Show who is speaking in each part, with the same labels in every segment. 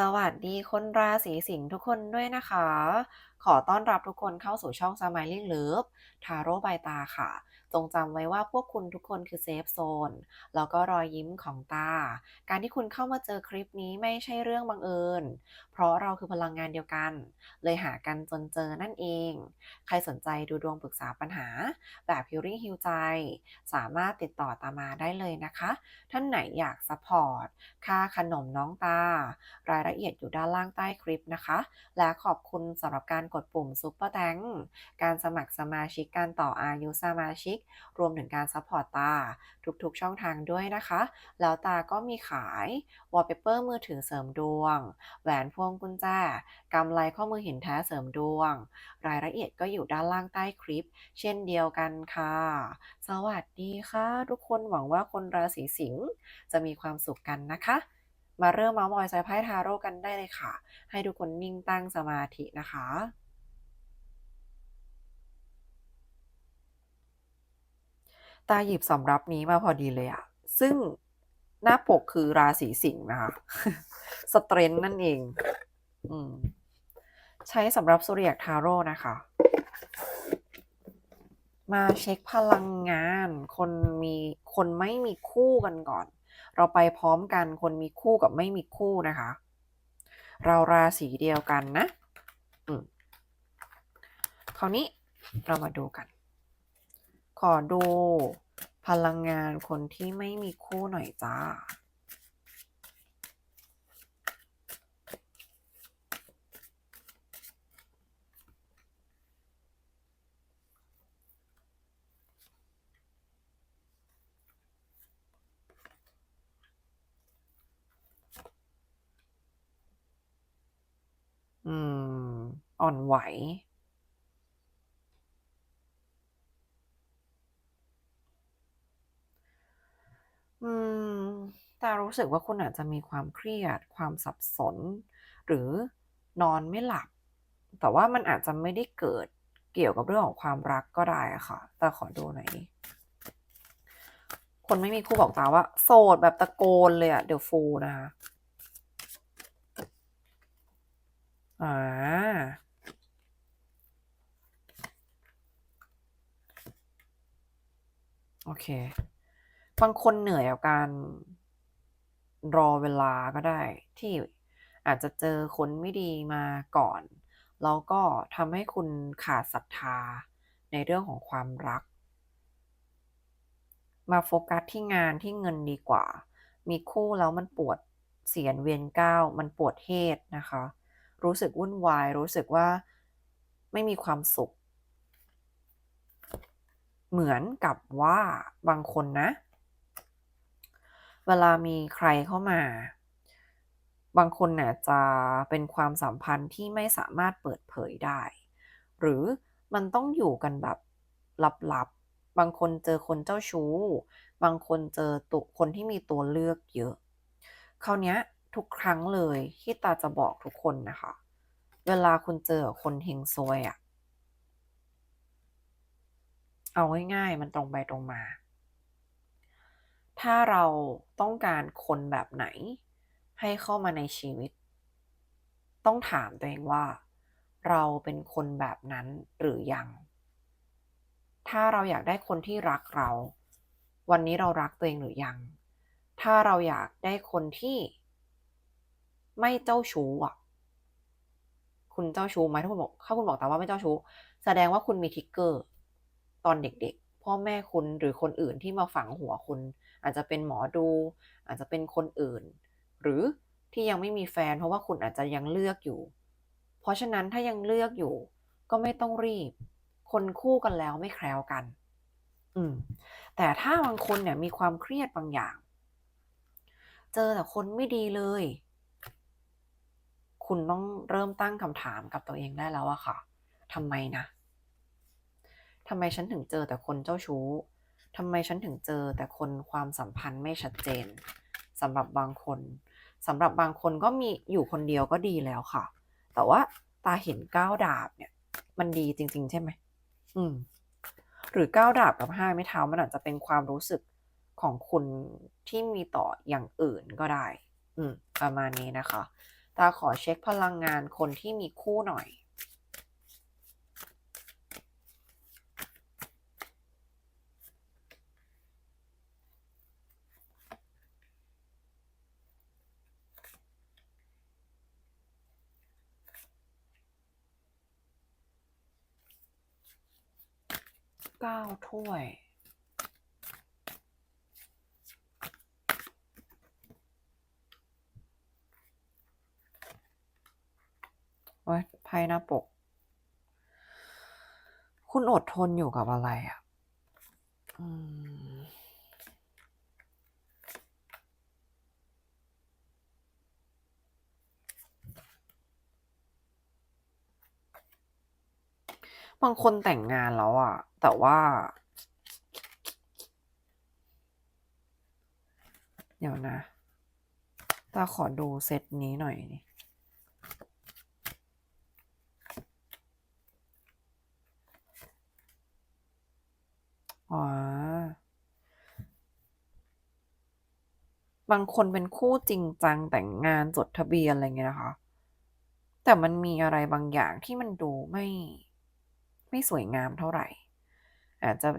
Speaker 1: สวัสดีคนราศีสิงห์ทุกคนด้วยนะคะ ขอต้อนรับทุกคนเข้าสู่ช่อง Smiling Love ทาโร่ใบตาค่ะ จงจำไว้ว่าพวกคุณทุกคนคือเซฟโซนแล้วก็รอยยิ้มของตา การที่คุณเข้ามาเจอคลิปนี้ไม่ใช่เรื่องบังเอิญ เพราะเราคือพลังงานเดียวกัน เลยหากันจนเจอนั่นเอง ใครสนใจดูดวงปรึกษาปัญหา แบบฮิ l ริ่งฮิวใจ สามารถติดต่อตามาได้เลยนะคะ ท่านไหนอยากซัพพอร์ต ค่าขนมน้องตา รายละเอียดอยู่ด้านล่างใต้คลิปนะคะ และขอบคุณสำหรับการกดปุ่ม Super t h a n k การสมัครสมาชิกการต่ออายุสมาชิกรวมถึงการซัพพอร์ตตา ทุกๆช่องทางด้วยนะคะ แล้วตาก็มีขายวอลเปเปอร์มือถือเสริมดวง แหวนพวงกุญแจกำไลข้อมือหินแท้เสริมดวง รายละเอียดก็อยู่ด้านล่างใต้คลิป เช่นเดียวกันค่ะ สวัสดีค่ะ ทุกคนหวังว่าคนราศีสิงห์จะมีความสุขกันนะคะมาเริ่มมาส์มอยใจไพ่ทาโร่กันได้เลยค่ะ ให้ทุกคนนิ่งตั้งสมาธินะคะ ตาหยิบสำรับนี้มาพอดีเลยอะซึ่งหน้าปกคือราศีสิงห์นะคะสเตรนนั่นเองอใช้สำหรับสุริยกทาโร่นะคะ มาเช็คพลังงาน คนมีคนไม่มีคู่กันก่อน เราไปพร้อมกันคนมีคู่กับไม่มีคู่นะคะ เราราศีเดียวกันนะคราวนี้เรามาดูกัน ขอดูพลังงานคนที่ไม่มีคู่หน่อยจ้า อืม อ่อนไหว อืม ตา รู้สึกว่าคุณอาจจะมีความเครียด ความสับสน หรือนอนไม่หลับ แต่ว่ามันอาจจะไม่ได้เกิดเกี่ยวกับเรื่องของความรักก็ได้อะค่ะ แตาขอดูหน่อยดิคนไม่มีคู่บอกตาว่า โสดแบบตะโกนเลยอะเดี๋ยวฟูนะคะอ่าโอเค บางคนเหนื่อยกับการ รอเวลาก็ได้ ที่อาจจะเจอคนไม่ดีมาก่อน แล้วก็ทำให้คุณขาดศรัทธาในเรื่องของความรัก มาโฟกัสที่งานที่เงินดีกว่า มีคู่แล้วมันปวดเสียนเวียนก้าวมันปวดเหตุนะคะ รู้สึกวุ่นวาย รู้สึกว่าไม่มีความสุข เหมือนกับว่าบางคนนะ เวลามีใครเข้ามา บางคนน่ะจะเป็นความสัมพันธ์ที่ไม่สามารถเปิดเผยได้ หรือมันต้องอยู่กันแบบลับๆ บางคนเจอคนเจ้าชู้ บางคนเจอตุคนที่มีตัวเลือกเยอะ คราวเนี้ยทุกครั้งเลยที่ตาจะบอกทุกคนนะคะ เวลาคุณเจอคนเฮงซวยอะเอาง่ายๆ มันตรงไปตรงมา ถ้าเราต้องการคนแบบไหน ให้เข้ามาในชีวิต ต้องถามตัวเองว่า เราเป็นคนแบบนั้นหรือยัง ถ้าเราอยากได้คนที่รักเรา วันนี้เรารักตัวเองหรือยัง ถ้าเราอยากได้คนที่ไม่เจ้าชู้อะ คุณเจ้าชู้ไหมถ้าคุณบอกถ้าคุณบอกแต่ว่าไม่เจ้าชู้ แสดงว่าคุณมีทิกเกอร์ ตอนเด็กๆ พ่อแม่คุณหรือคนอื่นที่มาฝังหัวคุณ อาจจะเป็นหมอดู อาจจะเป็นคนอื่น หรือที่ยังไม่มีแฟน เพราะว่าคุณอาจจะยังเลือกอยู่ เพราะฉะนั้นถ้ายังเลือกอยู่ ก็ไม่ต้องรีบ คนคู่กันแล้วไม่แคล้วกัน อืม แต่ถ้าบางคนเนี่ยมีความเครียดบางอย่าง เจอแต่คนไม่ดีเลย คุณต้องเริ่มตั้งคำถามกับตัวเองได้แล้วอะค่ะทำไมนะทำไมฉันถึงเจอแต่คนเจ้าชู้ ทำไมฉันถึงเจอแต่คนความสัมพันธ์ไม่ชัดเจนสำหรับบางคนสำหรับบางคนก็มีอยู่คนเดียวก็ดีแล้วค่ะ แต่ว่าตาเห็นก้าวดาบเนี่ย มันดีจริง ๆ ใช่ไหมอืม หรือก้าวดาบกับห้าไม้เท้ามันอาจจะเป็นความรู้สึกของคุณที่มีต่ออย่างอื่นก็ได้ อืม ประมาณนี้นะคะ ตาขอเช็คพลังงานคนที่มีคู่หน่อย เก้าถ้วย โอ้ยไพ่หน้าปก คุณอดทนอยู่กับอะไรอะ อืม บางคนแต่งงานแล้วอะแต่ว่า เดี๋ยวนะตาขอดูเซตนี้หน่อยนี่อ๋อบางคนเป็นคู่จริงจังแต่งงานจดทะเบียนอะไรเงี้ยนะคะ แต่มันมีอะไรบางอย่างที่มันดูไม่ ไม่สวยงามเท่าไหร่ อาจจะ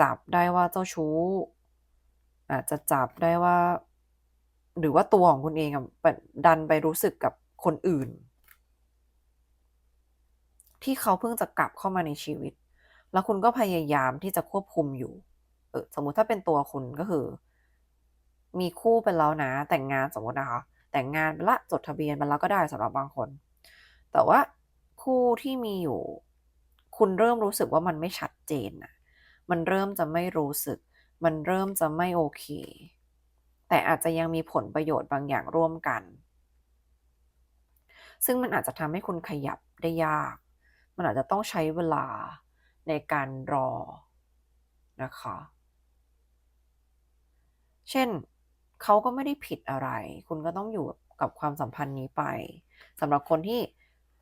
Speaker 1: จับได้ว่าเจ้าชู้ อาจจะจับได้ว่า หรือว่าตัวของคุณเองดันไปรู้สึกกับคนอื่น ที่เขาเพิ่งจะกลับเข้ามาในชีวิต แล้วคุณก็พยายามที่จะควบคุมอยู่เออสมมุติถ้าเป็นตัวคุณก็คือ มีคู่เป็นแล้วนะ แต่งงานสมมตินะคะ แต่งงานไปละจดทะเบียนไปแล้วก็ได้สำหรับบางคน แต่ว่าคู่ที่มีอยู่ คุณเริ่มรู้สึกว่ามันไม่ชัดเจนนะมันเริ่มจะไม่รู้สึก มันเริ่มจะไม่โอเค แต่อาจจะยังมีผลประโยชน์บางอย่างร่วมกัน ซึ่งมันอาจจะทำให้คุณขยับได้ยาก มันอาจจะต้องใช้เวลาในการรอนะคะ เช่นเขาก็ไม่ได้ผิดอะไร คุณก็ต้องอยู่กับความสัมพันธ์นี้ไปสำหรับคนที่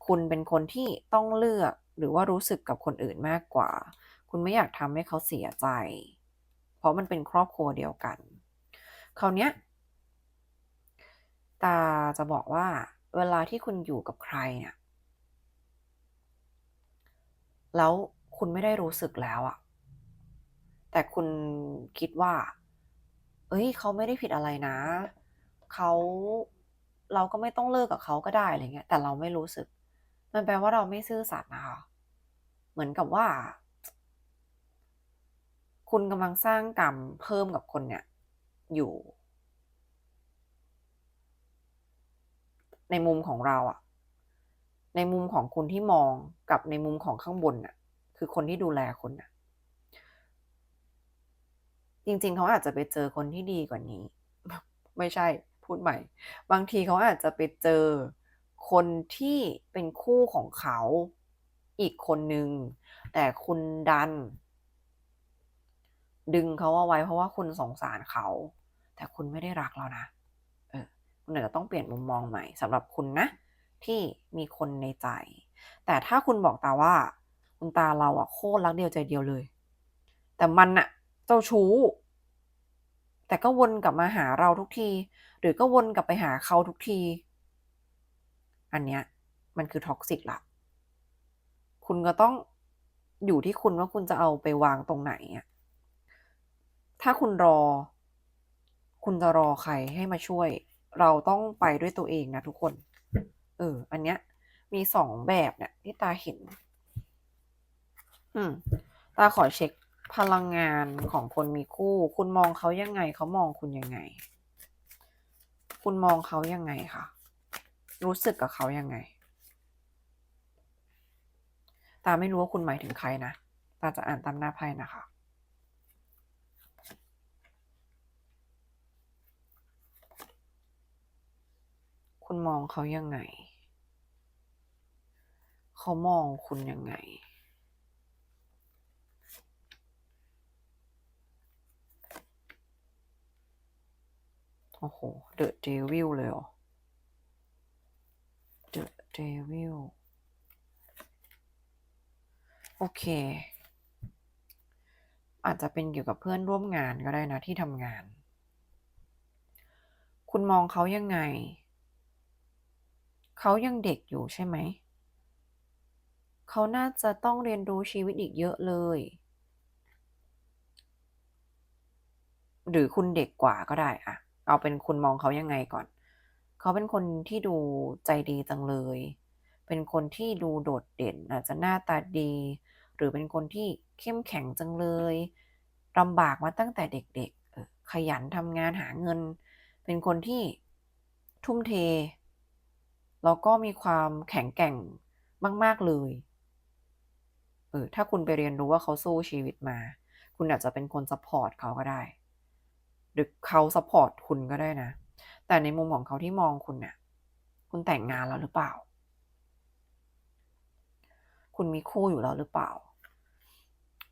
Speaker 1: คุณเป็นคนที่ต้องเลือก หรือว่ารู้สึกกับคนอื่นมากกว่า คุณไม่อยากทำให้เขาเสียใจ เพราะมันเป็นครอบครัวเดียวกัน คราวเนี้ยตาจะบอกว่า เวลาที่คุณอยู่กับใครเนี่ยแล้วคุณไม่ได้รู้สึกแล้วอะแต่คุณคิดว่า เอ้ย เขาไม่ได้ผิดอะไรนะ เขาเราก็ไม่ต้องเลิกกับเขาก็ได้อะไรเงี้ย แต่เราไม่รู้สึก มันแปลว่าเราไม่ซื่อสัตย์นะคะ เหมือนกับว่า คุณกำลังสร้างกรรมเพิ่มกับคนเนี่ย อยู่ ในมุมของเราอะในมุมของคุณที่มองกับในมุมของข้างบนน่ะ คือคนที่ดูแลคุณน่ะ จริง ๆ เขาอาจจะไปเจอคนที่ดีกว่านี้ ไม่ใช่พูดใหม่ บางทีเขาอาจจะไปเจอ คนที่เป็นคู่ของเขาอีกคนนึง แต่คุณดัน ดึงเขาเอาไว้เพราะว่าคุณสงสารเขา แต่คุณไม่ได้รักแล้วนะ เออคุณอาจจะต้องเปลี่ยนมุมมองใหม่สำหรับคุณนะ ที่มีคนในใจ แต่ถ้าคุณบอกตาว่า คุณตาเราอะโคตรรักเดียวใจเดียวเลย แต่มันอะเจ้าชู้แต่ก็วนกลับมาหาเราทุกที หรือก็วนกลับไปหาเขาทุกที อันเนี้ยมันคือท็อกซิกละคุณก็ต้องอยู่ที่คุณว่าคุณจะเอาไปวางตรงไหนอะถ้าคุณรอ คุณจะรอใครให้มาช่วย เราต้องไปด้วยตัวเองนะทุกคน เออ อันเนี้ย มีสองแบบเนี่ยที่ตาเห็น อืม ตาขอเช็คพลังงานของคนมีคู่ คุณมองเขายังไง เขามองคุณยังไง คุณมองเขายังไงคะ รู้สึกกับเขายังไง ตาไม่รู้ว่าคุณหมายถึงใครนะ ตาจะอ่านตามหน้าไพ่นะคะ คุณมองเขายังไง เขามองคุณยังไงโอ้โห เดอะเดวิลเลยเหรอ เดอเดวิลโอเค อาจจะเป็นเกี่ยวกับเพื่อนร่วมงานก็ได้นะที่ทำงาน คุณมองเขายังไง เขายังเด็กอยู่ใช่ไหม เขาน่าจะต้องเรียนรู้ชีวิตอีกเยอะเลย หรือคุณเด็กกว่าก็ได้อะเอาเป็นคุณมองเขายังไงก่อน เขาเป็นคนที่ดูใจดีจังเลย เป็นคนที่ดูโดดเด่นอาจจะหน้าตาดี หรือเป็นคนที่เข้มแข็งจังเลยลำบากมาตั้งแต่เด็กๆ ขยันทำงานหาเงิน เป็นคนที่ทุ่มเท แล้วก็มีความแข็งแกร่งมาก ๆ เลยเออถ้าคุณไปเรียนรู้ว่าเขาสู้ชีวิตมา คุณอาจจะเป็นคนซัพพอร์ตเขาก็ได้ หรือเขาซัพพอร์ตคุณก็ได้นะ แต่ในมุมของเขาที่มองคุณเนี่ยคุณแต่งงานแล้วหรือเปล่า คุณมีคู่อยู่แล้วหรือเปล่า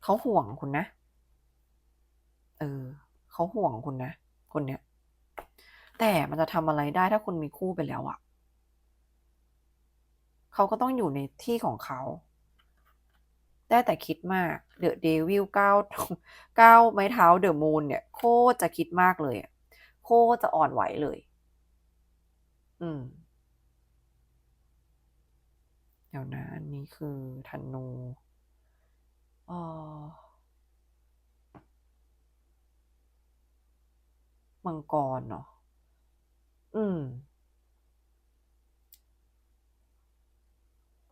Speaker 1: เขาห่วงคุณนะ เออ เขาห่วงคุณนะ คนเนี้ย แต่มันจะทำอะไรได้ถ้าคุณมีคู่ไปแล้วอะเขาก็ต้องอยู่ในที่ของเขาได้แต่คิดมากเดอะเดวิลเก้าเก้าไม้เท้าเดอะมูนเนี่ย โคตรจะคิดมากเลยอะโคตรจะอ่อนไหวเลย อืม เดี๋ยวนะ อันนี้คือธนูเออมังกรเนาะอืม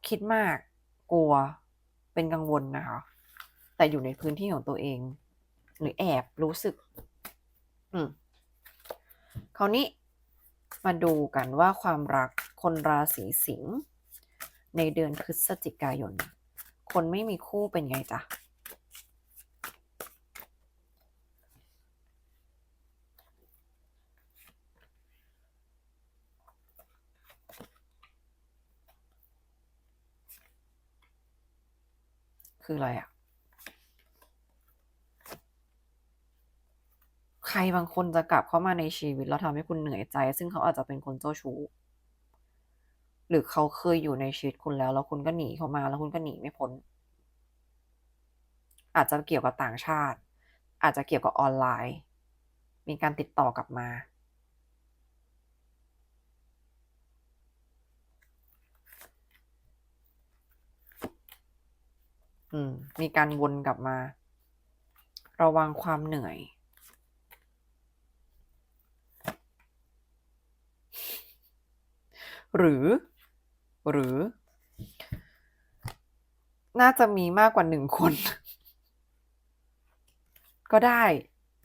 Speaker 1: คิดมาก กลัว เป็นกังวลนะคะ แต่อยู่ในพื้นที่ของตัวเอง หรือแอบรู้สึก อืม คราวนี้ มาดูกันว่าความรักคนราศีสิงห์ในเดือนพฤศจิกายน คนไม่มีคู่เป็นไงจ๊ะคืออะไรอะใค รบางคนจะกลับเข้ามาในชีวิตแล้วทำให้คุณเหนื่อยใจ ซึ่งเขาอาจจะเป็นคนเจ้าชู้ หรือเขาเคยอยู่ในชีวิตคุณแล้ว แล้วคุณก็หนีเขามา แล้วคุณก็หนีไม่พ้น อาจจะเกี่ยวกับต่างชาติ อาจจะเกี่ยวกับออนไลน์ มีการติดต่อกลับมา อืม มีการวนกลับมา ระวังความเหนื่อย หรือ หรือ น่าจะมีมากกว่าหนึ่งคน ก็ได้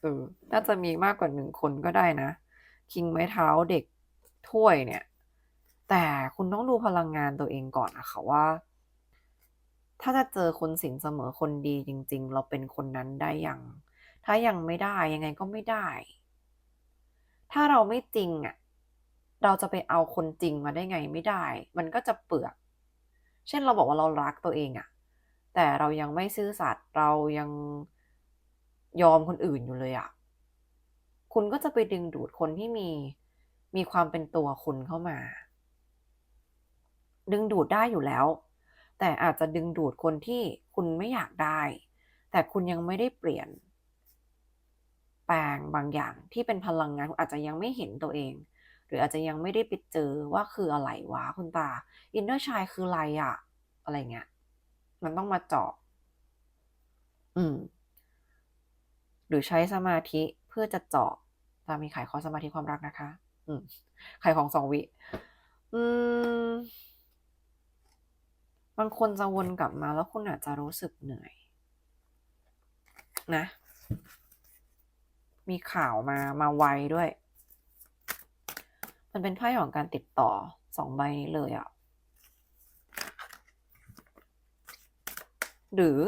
Speaker 1: เออ น่าจะมีมากกว่าหนึ่งคนก็ได้นะ คิงไม้เท้าเด็กถ้วยเนี่ย แต่คุณต้องดูพลังงานตัวเองก่อนนะคะว่า ถ้าจะเจอคนสินเสมอคนดีจริง ๆ เราเป็นคนนั้นได้ยัง ถ้ายังไม่ได้ยังไงก็ไม่ได้ ถ้าเราไม่จริงอะ เราจะไปเอาคนจริงมาได้ไงไม่ได้ มันก็จะเปลือก เช่นเราบอกว่าเรารักตัวเองอะแต่เรายังไม่ซื่อสัตย์เรายังยอมคนอื่นอยู่เลยอะคุณก็จะไปดึงดูดคนที่มีมีความเป็นตัวคุณเข้ามา ดึงดูดได้อยู่แล้ว แต่อาจจะดึงดูดคนที่คุณไม่อยากได้ แต่คุณยังไม่ได้เปลี่ยน แปลงบางอย่างที่เป็นพลังงานอาจจะยังไม่เห็นตัวเอง รืออาจจะยังไม่ได้ไปเจอว่าคืออะไรวะคุณตาอินเนอร์ชายคืออะไรอะอะไรเงี้ยมันต้องมาเจาะอืม หรือใช้สมาธิเพื่อจะเจาะตามีขายขอสมาธิความรักนะคะ อืมขายของสองวิ อืมบางคนจะวนกลับมาแล้วคุณอาจจะรู้สึกเหนื่อย นะ มีข่าวมามาไวด้วย มันเป็นไพ่ของการติดต่อสองใบนี้เลยอะ่ะหรือ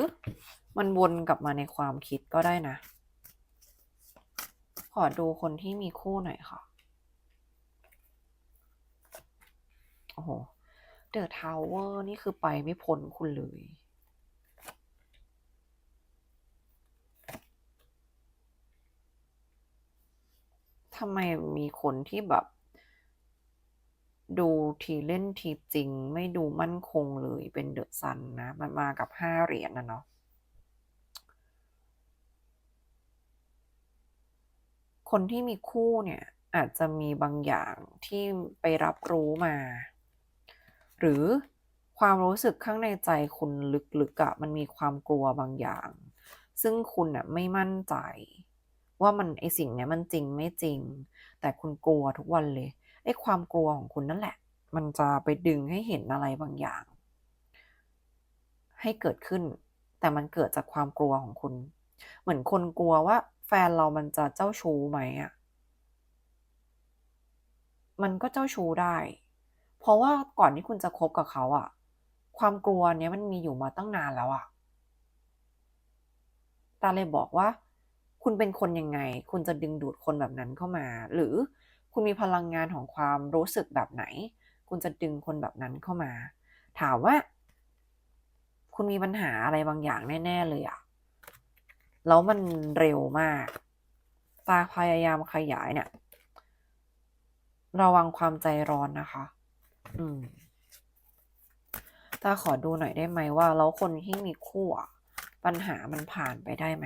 Speaker 1: มันวนกลับมาในความคิดก็ได้นะ ขอดูคนที่มีคู่หน่อยค่ะ โอ้โห เดอะทาวเวอร์นี่คือไปไม่พ้นคุณเลยทำไมมีคนที่แบบ ดูทีเล่นทีจริง ไม่ดูมั่นคงเลยเป็นเดอะซันนะ มันมากับห้าเหรียญนะเนาะคนที่มีคู่เนี่ย อาจจะมีบางอย่างที่ไปรับรู้มา หรือความรู้สึกข้างในใจคุณลึกๆอะมันมีความกลัวบางอย่าง ซึ่งคุณอะไม่มั่นใจ ว่ามันไอสิ่งเนี้ยมันจริงไม่จริง แต่คุณกลัวทุกวันเลย ไอ้ความกลัวของคุณนั่นแหละ มันจะไปดึงให้เห็นอะไรบางอย่าง ให้เกิดขึ้น แต่มันเกิดจากความกลัวของคุณ เหมือนคนกลัวว่า แฟนเรามันจะเจ้าชู้ไหมอะมันก็เจ้าชู้ได้ เพราะว่าก่อนที่คุณจะคบกับเขาอะความกลัวเนี้ยมันมีอยู่มาตั้งนานแล้วอะตาเลยบอกว่า คุณเป็นคนยังไง คุณจะดึงดูดคนแบบนั้นเข้ามา หรือ คุณมีพลังงานของความรู้สึกแบบไหน คุณจะดึงคนแบบนั้นเข้ามา ถามว่า คุณมีปัญหาอะไรบางอย่างแน่ ๆ เลยอะแล้วมันเร็วมาก ตาพยายามขยายเนี่ย ระวังความใจร้อนนะคะ อืมตาขอดูหน่อยได้ไหมว่า แล้วคนที่มีคู่ปัญหามันผ่านไปได้ไหม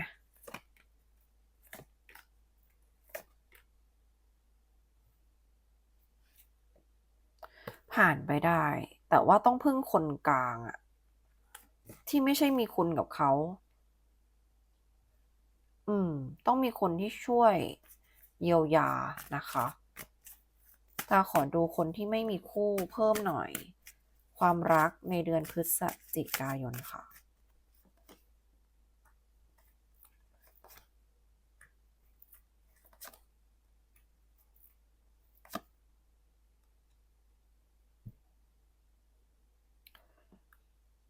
Speaker 1: ผ่านไปได้ แต่ว่าต้องพึ่งคนกลางอะที่ไม่ใช่มีคุณกับเขา อืม ต้องมีคนที่ช่วยเยียวยานะคะตาขอดูคนที่ไม่มีคู่เพิ่มหน่อย ความรักในเดือนพฤศจิกายนค่ะ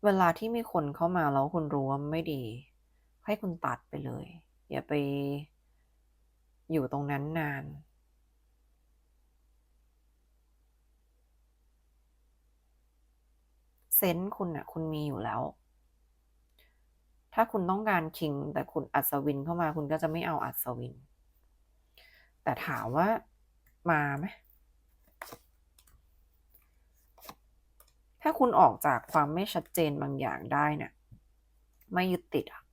Speaker 1: เวลาที่มีคนเข้ามาแล้วคุณรู้ว่าไม่ดี ให้คุณตัดไปเลย อย่าไปอยู่ตรงนั้นนาน เซนส์คุณอะคุณมีอยู่แล้ว ถ้าคุณต้องการคิง แต่คุณอัศวินเข้ามาคุณก็จะไม่เอาอัศวิน แต่ถามว่ามาไหม ถ้าคุณออกจากความไม่ชัดเจนบางอย่างได้เนี่ยไม่ยึดติดอะ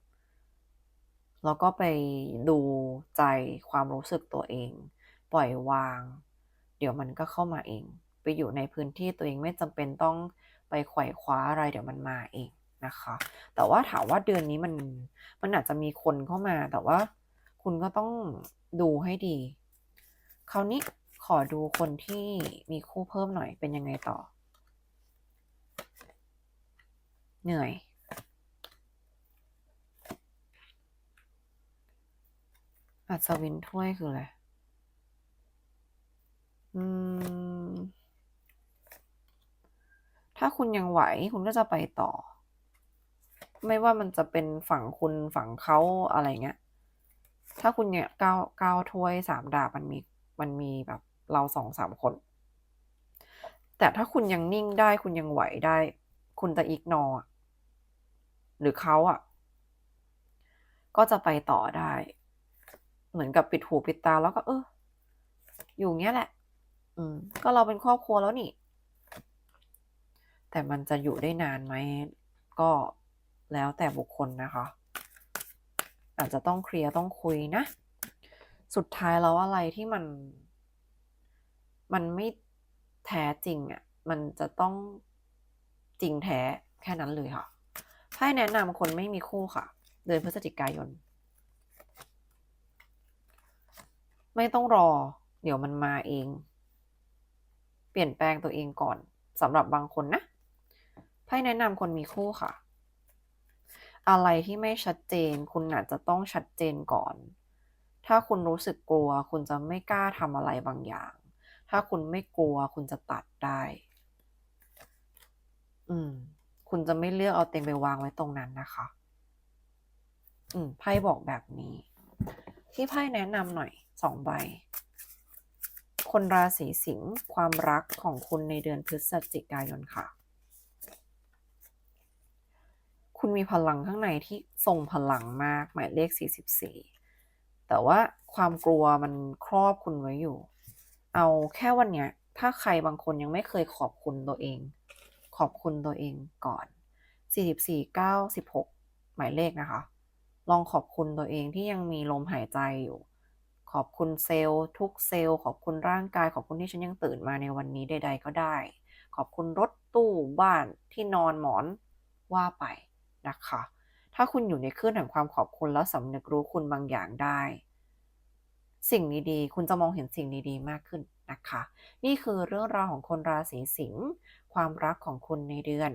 Speaker 1: แล้วก็ไปดูใจความรู้สึกตัวเอง ปล่อยวาง เดี๋ยวมันก็เข้ามาเอง ไปอยู่ในพื้นที่ตัวเองไม่จำเป็นต้องไปไขว่คว้าอะไรเดี๋ยวมันมาเองนะคะ แต่ว่าถามว่าเดือนนี้มันมันอาจจะมีคนเข้ามา แต่ว่าคุณก็ต้องดูให้ดี คราวนี้ขอดูคนที่มีคู่เพิ่มหน่อยเป็นยังไงต่อ เหนื่อย อัศวินถ้วยคืออะไร อืม ถ้าคุณยังไหวคุณก็จะไปต่อ ไม่ว่ามันจะเป็นฝั่งคุณฝั่งเขาอะไรเงี้ย ถ้าคุณเนี่ยก้าเก้าถ้วยสามดาบมันมีมันมีแบบเราสองสามคน แต่ถ้าคุณยังนิ่งได้คุณยังไหวได้ คุณจะอีกนอ หรือเขาอะก็จะไปต่อได้ เหมือนกับปิดหูปิดตาแล้วก็ เออ อยู่เงี้ยแหละ อืม ก็เราเป็นครอบครัวแล้วนี่ แต่มันจะอยู่ได้นานไหม ก็แล้วแต่บุคคลนะคะ อาจจะต้องเคลียร์ต้องคุยนะ สุดท้ายแล้วอะไรที่มัน มันไม่แท้จริงอะ่ะ มันจะต้องจริงแท้แค่นั้นเลยค่ะ ไพ่แนะนำคนไม่มีคู่ค่ะ เดือนพฤศจิกายน ไม่ต้องรอ เดี๋ยวมันมาเอง เปลี่ยนแปลงตัวเองก่อนสำหรับบางคนนะไพ่แนะนำคนมีคู่ค่ะ อะไรที่ไม่ชัดเจน คุณอาจจะต้องชัดเจนก่อน ถ้าคุณรู้สึกกลัว คุณจะไม่กล้าทำอะไรบางอย่าง ถ้าคุณไม่กลัว คุณจะตัดได้ อืม คุณจะไม่เลือกเอาเต็มไปวางไว้ตรงนั้นนะคะ อืมไพ่บอกแบบนี้ ที่ไพ่แนะนำหน่อยสองใบ คนราศีสิงห์ความรักของคุณในเดือนพฤศจิกายนค่ะ คุณมีพลังข้างในที่ทรงพลังมาก หมายเลข 44 แต่ว่าความกลัวมันครอบคุณไว้อยู่ เอาแค่วันเนี้ยถ้าใครบางคนยังไม่เคยขอบคุณตัวเอง ขอบคุณตัวเองก่อน 44 9 16 หมายเลขนะคะ ลองขอบคุณตัวเองที่ยังมีลมหายใจอยู่ ขอบคุณเซลล์ทุกเซลล์ ขอบคุณร่างกาย ขอบคุณที่ฉันยังตื่นมาในวันนี้ใด ๆ ก็ได้ ขอบคุณรถตู้บ้านที่นอนหมอนว่าไปนะคะ ถ้าคุณอยู่ในคลื่นแห่งความขอบคุณแล้วสำนึกรู้คุณบางอย่างได้ สิ่งดีๆ คุณจะมองเห็นสิ่งดีๆ มากขึ้น นะคะ นี่คือเรื่องราวของคนราศีสิงห์ความรักของคุณในเดือน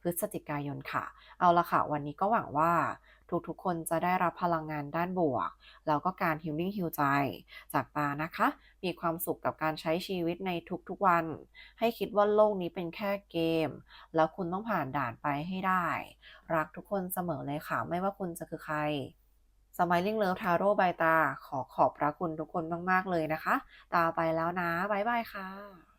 Speaker 1: พฤศจิกายนค่ะ เอาละค่ะ วันนี้ก็หวังว่าทุกๆคนจะได้รับพลังงานด้านบวก แล้วก็การฮิลลิ่งฮิลใจ จากตานะคะ มีความสุขกับการใช้ชีวิตในทุกๆวัน ให้คิดว่าโลกนี้เป็นแค่เกม แล้วคุณต้องผ่านด่านไปให้ได้ รักทุกคนเสมอเลยค่ะ ไม่ว่าคุณจะคือใคร สมัยลิงเลิฟทาโร่ใบตา ขอขอบพระคุณทุกคนมาก ๆ เลยนะคะ ตาไปแล้วนะ บ๊ายบายค่ะ